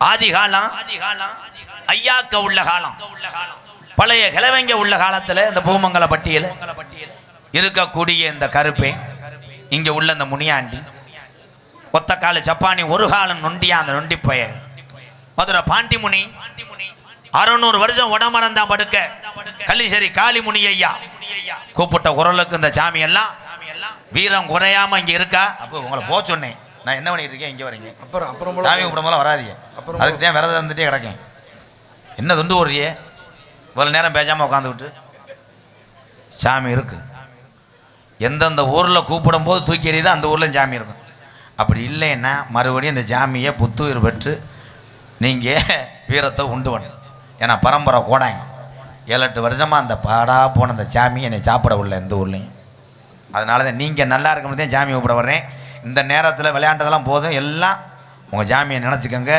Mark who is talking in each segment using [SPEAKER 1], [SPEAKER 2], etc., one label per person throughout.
[SPEAKER 1] ஆதி காலம் ஐயாக்க உள்ள காலம். பழைய கிழவங்க உள்ள காலத்துல இந்த பூமங்கல பட்டியல் இருக்கக்கூடிய இந்த கருப்பை இங்க உள்ள இந்த முனியாண்டி ஒத்த கால ஒரு காலம் நொண்டியா அந்த நொண்டி பய மதுரை பாண்டிமுனி அறுநூறு வருஷம் உடமறந்தா படுக்க கள்ளிசேரி காளிமுனி ஐயா கூப்பிட்ட குரலுக்கு இந்த சாமி எல்லாம் வீரம் குறையாம இங்க இருக்கா? அப்போ உங்களை போக சொன்னேன். நான் என்ன பண்ணிட்டு இருக்கேன்? இங்க வரீங்க.
[SPEAKER 2] அப்புறம் அப்புறம்
[SPEAKER 1] சாமி கும்பிடும் போல வராதீங்க.
[SPEAKER 2] அப்புறம்
[SPEAKER 1] அதுக்கு தான் விரதம் இருந்துட்டே கிடக்கேன். என்ன துண்டு ஓடுறியே இவ்வளோ நேரம் பேசாமல் உட்காந்துக்கிட்டு சாமி இருக்கு. எந்தெந்த ஊரில் கூப்பிடும் போது தூக்கி எறியுதோ அந்த ஊரில் சாமி இருக்கும். அப்படி இல்லைன்னா மறுபடியும் இந்த சாமியை புத்துயிர் பெற்று நீங்கள் வீரத்தை உண்டு பண்ணு. ஏன்னா பரம்பரை கோடாங்க. ஏழு எட்டு வருஷமாக அந்த பாடா போன அந்த சாமி என்னை சாப்பிட விடல எந்த ஊர்லேயும். அதனால தான் நீங்கள் நல்லா இருக்கணும் தான் சாமி கூப்பிட வர்றேன். இந்த நேரத்தில் விளையாண்டதெல்லாம் போதும். எல்லாம் உங்கள் ஜாமியை நினச்சிக்கோங்க.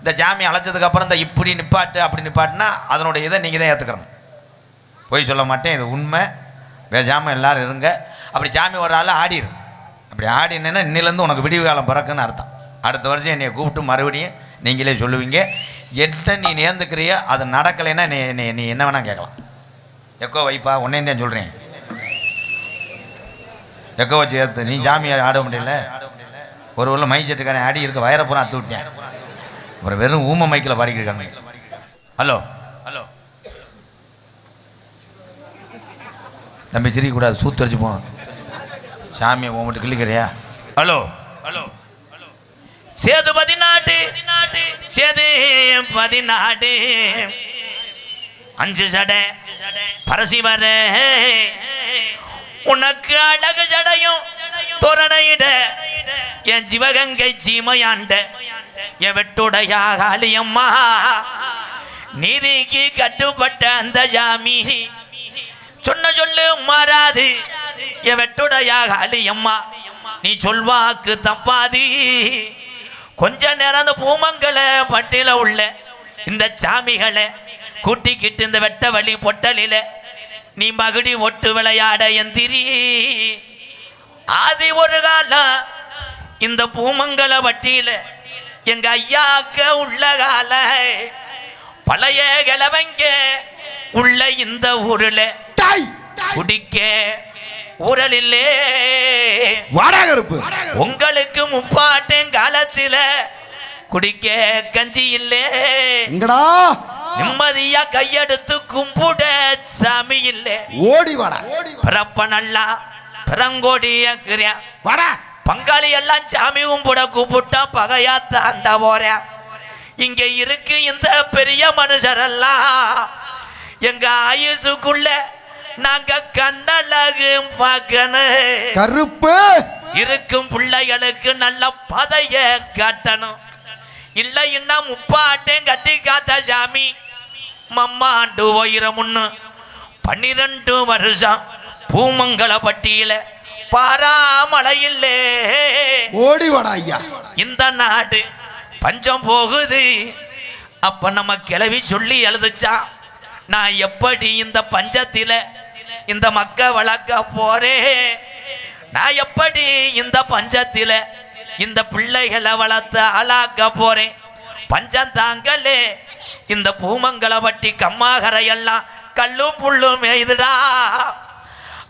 [SPEAKER 1] இந்த ஜாமியை அழைச்சதுக்கப்புறம் இந்த இப்படி நிப்பாட்டு அப்படி நிப்பாட்டுனா அதனுடைய இதை நீங்கள் தான் ஏற்றுக்கணும் பொய் சொல்ல மாட்டேன் இது உண்மை. பேசாமல் எல்லாரும் இருங்க. அப்படி சாமி ஒரு ஆள் ஆடிரு. அப்படி ஆடினேன்னா இன்னிலேருந்து உனக்கு விடிவு காலம் பிறக்குன்னு அர்த்தம். அடுத்த வருஷம் என்னை கூப்பிட்டு மறுபடியும் நீங்களே சொல்லுவீங்க. எத்தனை நீ நேர்ந்துக்கிறியோ அது நடக்கலைன்னா நீ நீ நீ என்ன வேணால் கேட்கலாம். எக்கோ வைப்பா உன்னையும் தான் சொல்கிறேன் எக்கோ வச்சு ஏற்று நீ ஜாமியை ஆட முடியல. ஒரு ஊரில் மை செட்டுக்காரன் ஆடி இருக்க வயரப்புறம் அத்து விட்டேன். அப்புறம் வெறும் ஊம மைக்கில் பாடிக்கிருக்காங்க ஹலோ ஹலோ. தம்பி சிரிக்கக்கூடாது சூத்தரிச்சு போகணும் சாமியை உங்கள்கிட்ட கிள்ளிக்கிறியா? ஹலோ. ஹலோ சேது பதினாட்டு சேது பதினாட்டு. அஞ்சு சடை பரசிவர உனக்கு அழகு ஜடையும். தோரணையிட என் சிவகங்கை சீமையாண்ட என் வெட்டுடையா காளியம்மா. நீதிக்கு கட்டுப்பட்ட அந்த ஜாமி. சொன்ன சொல்லு மாறாது என் வெட்டுடையாக அழியம்மா நீ சொல்வாக்கு தப்பாது. கொஞ்ச நேரம் அந்த பூமங்கல பட்டியல உள்ள இந்த சாமிகளை கூட்டிக்கிட்டு இந்த வெட்ட வழி பொட்டலில நீ மகுடி ஒட்டு விளையாட எந்திரி ஆதி ஒரு காலம் இந்த பூமங்கல வட்டியில எங்க ஐயாக்க உள்ள கால. பழைய கிழவங்க உள்ள இந்த ஊருல குடிக்க ஊரலில்லே.
[SPEAKER 2] வாடா கருப்பு
[SPEAKER 1] உங்களுக்கு முப்பாட்டன் காலத்துல குடிக்க கஞ்சி இல்லே.
[SPEAKER 2] எங்கடா?
[SPEAKER 1] நிம்மதியா கையெடுத்து கும்பிட சாமி இல்லே.
[SPEAKER 2] ஓடி வாடா.
[SPEAKER 1] பிறப்ப நல்லா பிறங்கோடிய கிரியா
[SPEAKER 2] வாடா.
[SPEAKER 1] பங்காளி எல்லாம் சாமி கும்பிட கூப்பிட்டா பகையா தாண்ட போறேன். இங்க இருக்கு இந்த பெரிய மனுஷரெல்லாம். எங்க ஆயுசுக்குள்ள நாங்க கண்ணழகு பார்க்கணும்
[SPEAKER 2] கருப்பு.
[SPEAKER 1] இருக்கும் பிள்ளைகளுக்கு நல்ல பதைய காட்டணும். இல்லைன்னா முப்பாட்டையும் கட்டி காத்த சாமி. மம்மாண்டு உயிரமுன்னு பன்னிரண்டு வருஷம் பூமங்கல பட்டியல பாராமலையில்லே
[SPEAKER 2] ஓடி வாடா ஐயா.
[SPEAKER 1] இந்த நாடு பஞ்சம் போகுது. அப்ப நம்ம கிளவி சொல்லி எழுதுச்சா நான் எப்படி இந்த பஞ்சத்தில இந்த மக்க வளர்க்க போறேன்? நான் எப்படி இந்த பஞ்சத்தில இந்த பிள்ளைகளை வளர்த்து ஆளாக்க போறேன்? பஞ்சம் தாங்களே இந்த பூமங்கல வட்டி கம்மாகரையெல்லாம் கல்லும் புல்லும் எய்துடா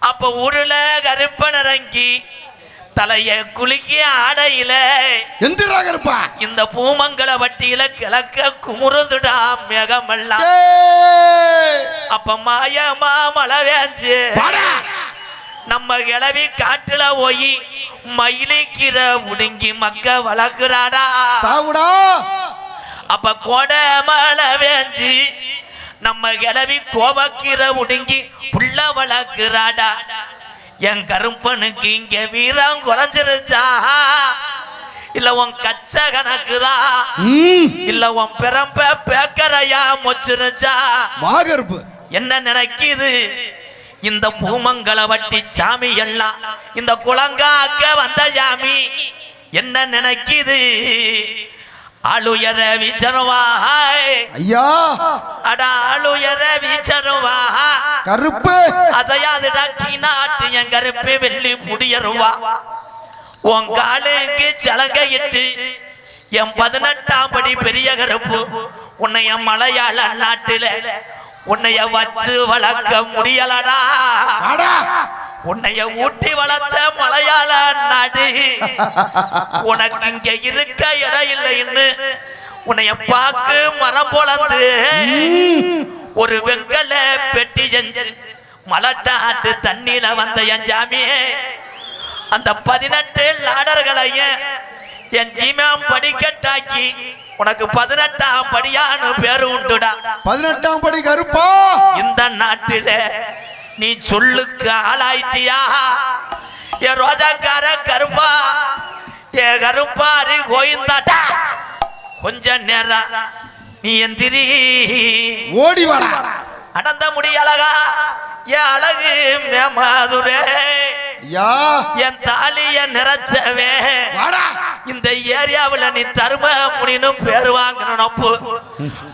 [SPEAKER 1] அப்ப ஊருல கருப்பனரங்கி தலைய குலுக்கி ஆடையில
[SPEAKER 2] எந்திரா கருப்பா.
[SPEAKER 1] இந்த பூமங்கல வட்டியில கிழக்க குமுறுதுடா மேகமெல்லாம்! அப்ப மாயமா மழை வேஞ்சு நம்ம கிளவி காட்டுல போய் மயிலிக்கிற முடுங்கி மக்க வளர்க்குறாடா. அப்ப கொடை மழை வேஞ்சு நம்ம கிளவி கோபக்கிற முடுங்கி புள்ள வளர்க்குறாடா. என் கருப்பனுக்கு இங்க வீரம் குறைஞ்சிருச்சா? இல்ல உன் கச்ச கணக்குதா? இல்ல உன் பிறம்ப பேக்கரையா மொச்சிருச்சா?
[SPEAKER 2] வா கருப்பு
[SPEAKER 1] என்ன நினைக்குது? இந்த பூமங்கல வட்டி சாமி எல்லாம் இந்த குளங்காக்க வந்த சாமி. என்ன நினைக்குது? ஆளுயர வீச்சருவாய்
[SPEAKER 2] ஐயா.
[SPEAKER 1] அட ஆளுயர வீச்சருவா
[SPEAKER 2] கருப்பு.
[SPEAKER 1] அதையாதுடா நாட்டு என் கருப்பு வெள்ளி புடியருவா உன் காலுக்கு சலங்க இட்டு என் பதினெட்டாம் படி பெரிய கருப்பு. உன்னை என் மலையாள நாட்டில உன்னைய வச்சு வளர்க்க முடியலடா. உன்னைய ஊட்டி வளர்த்த மலையாள நாடு. உனக்கு இங்க இருக்க இடம் இல்லைன்னு உன்னைய பாக்கு மரம் பொழந்து ஒரு வெங்கல பெட்டி செஞ்சு மலட்டாட்டு தண்ணியில வந்த என் சாமியே அந்த பதினெட்டு லாடர்களையும் என் ஜீமாம் படிக்கட்டாக்கி உனக்கு பதினெட்டாம் படியான்னு பேரு உண்டுடா.
[SPEAKER 3] பதினெட்டாம் படி கருப்பா.
[SPEAKER 1] இந்த நாட்டில நீ சொல்லுக்கு ஆளாயிட்டியா? என் ரோஜாக்கார கருப்பா ஏ கருப்பாரி கோயிந்தாட்டா? கொஞ்ச நேரம் நீ எந்திரி.
[SPEAKER 3] ஓடி வாடா.
[SPEAKER 1] அடந்த முடியலகா என் அழகு மேமாதுரே.
[SPEAKER 3] யா
[SPEAKER 1] என் தாலிய நிறைச்சவே. இந்த ஏரியாவுல நீ தரும முடினு பேர் வாங்கின நொப்பு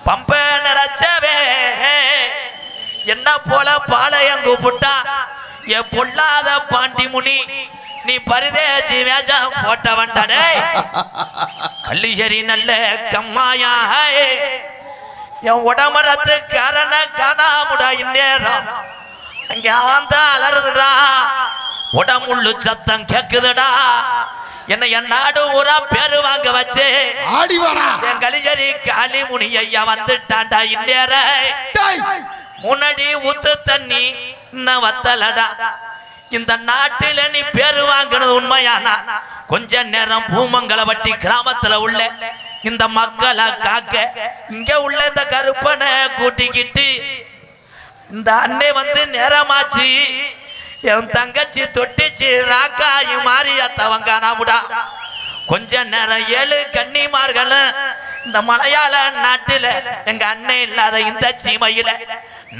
[SPEAKER 1] பம்ப நிறைச்சவே. என்ன போல பாளையம் கூப்பிட்டா? என் பொல்லாத பாண்டி முனி நீ பரிதேசி வேஷம் போட்ட வண்டனே கள்ளிசரி நல்ல கம்மாயா என் உடமரத்து காரண காணாமுடா இந்நேரம். அங்க ஆந்த அலறுதுடா. உடம்புள்ளு சத்தம் கேக்குதுடா. என்னை என் நாடு ஊரா பேரு வாங்க வச்சு. என் கலிஜரி காளி முனி ஐயா வந்துட்டான்டா இந்நேர
[SPEAKER 3] டேய்.
[SPEAKER 1] முன்னாடி ஊத்து தண்ணி இன்னும் வத்தலடா. இந்த நாட்டில நீ பேரு வாங்கினது உண்மையானா? கொஞ்ச நேரம் பூமங்கல வட்டி கிராமத்துல உள்ள இந்த மக்களை காக்க இங்க உள்ள இந்த கருப்பனை கூட்டிக்கிட்டு இந்த அன்னை வந்து நேரமாச்சு. என் தங்கச்சி தொட்டிச்சு ராக்காயி மாறியத்தவங்க நாமுடா கொஞ்ச நேரம் ஏழு கன்னிமார்களும் இந்த மலையாள நாட்டில எங்க அண்ணன் இல்லாத இந்த சீமையில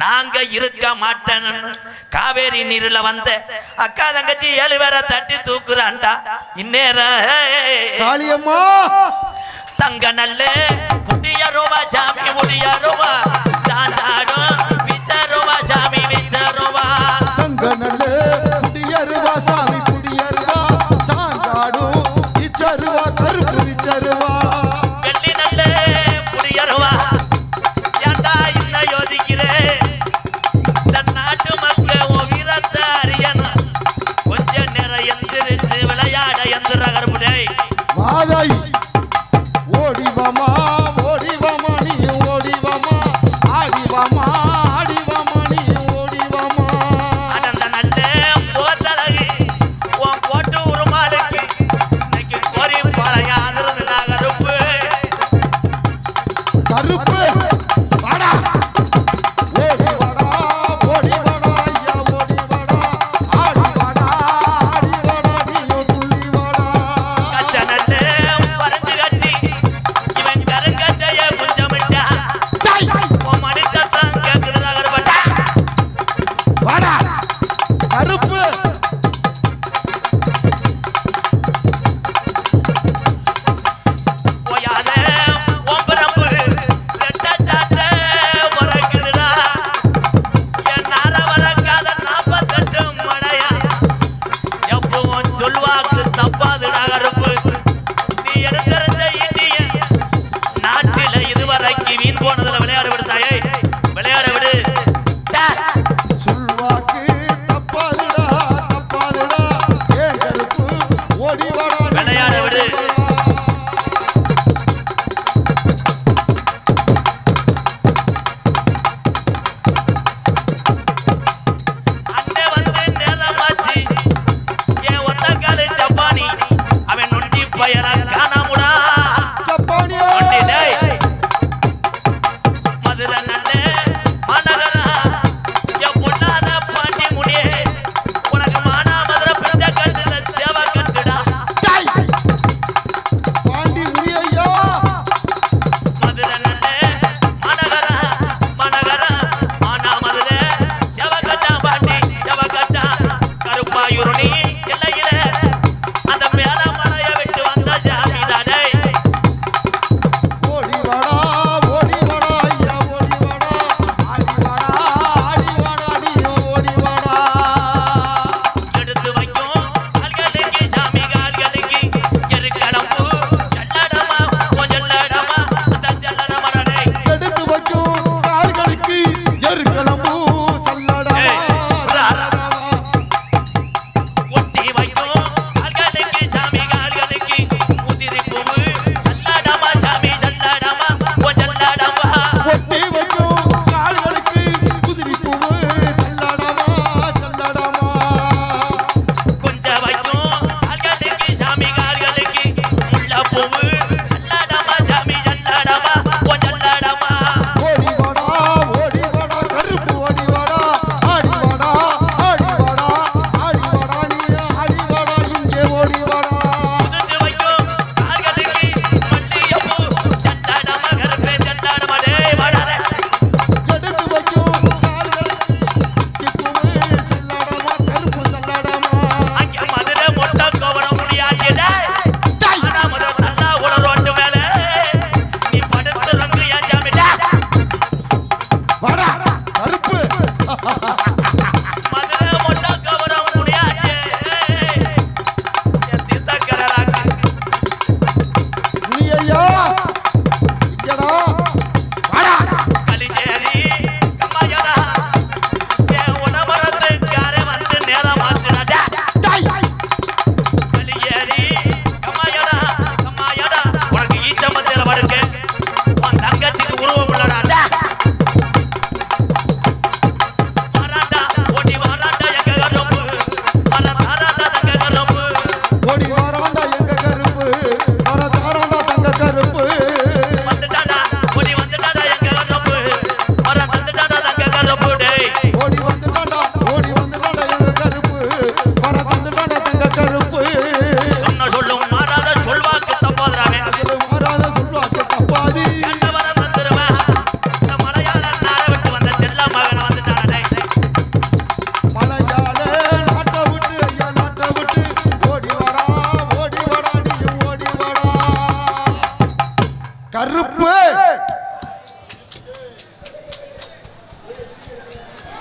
[SPEAKER 1] நாங்க இருக்க மாட்டேன்னு காவேரி நீர்ல வந்த அக்கா தங்கச்சி ஏழு பேரை தட்டி தூக்குறான்டா. இந்நேரம் தங்க நல்ல புடியருவா சாமி புடியருவா சாஞ்சாடும்.
[SPEAKER 3] Johnny.